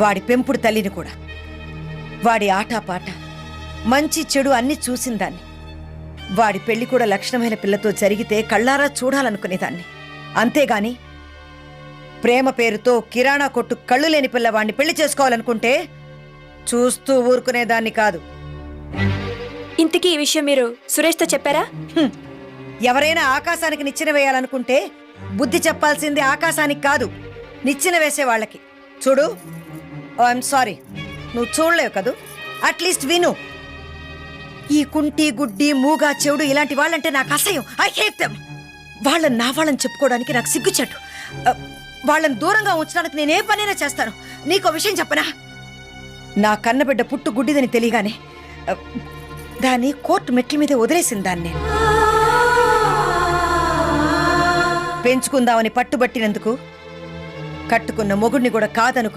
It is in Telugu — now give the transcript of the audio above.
వాడి పెంపుడు తల్లిని కూడా. వాడి ఆటపాట మంచి చెడు అన్ని చూసిందాన్ని వాడి పెళ్ళి కూడా లక్షణమైన పిల్లతో జరిగితే కళ్ళారా చూడాలనుకునేదాన్ని. అంతేగాని ప్రేమ పేరుతో కిరాణా కొట్టు కళ్ళు లేని పిల్లవాడిని పెళ్ళి చేసుకోవాలనుకుంటే చూస్తూ ఊరుకునేదాన్ని కాదు. ఇంతకీ ఈ విషయం మీరు సురేష్తో చెప్పారా. ఎవరైనా ఆకాశానికి నిచ్చెన వేయాలనుకుంటే బుద్ధి చెప్పాల్సింది ఆకాశానికి కాదు నిచ్చెన వేసే వాళ్ళకి చూడు Oh, ఐఎమ్ సారీ నువ్వు చూడలేవు కదూ? అట్లీస్ట్ విను. ఈ కుంటి గుడ్డి మూగా చెవుడు ఇలాంటి వాళ్ళంటే నాకు అసహ్యం. ఐ హేట్ దెమ్ వాళ్ళని నా వాళ్ళని చెప్పుకోవడానికి నాకు సిగ్గుచెట్టు uh, వాళ్ళని దూరంగా ఉంచడానికి నేనే పనైనా చేస్తాను. నీకు విషయం చెప్పనా? నా కన్నబిడ్డ పుట్టు గుడ్డిదని తెలియగానే uh, దాన్ని కోర్టు మెట్ల మీద వదిలేసింది దాన్ని నేను. పెంచుకుందామని పట్టుబట్టినందుకు కట్టుకున్న మొగుడిని కూడా కాదనుకుని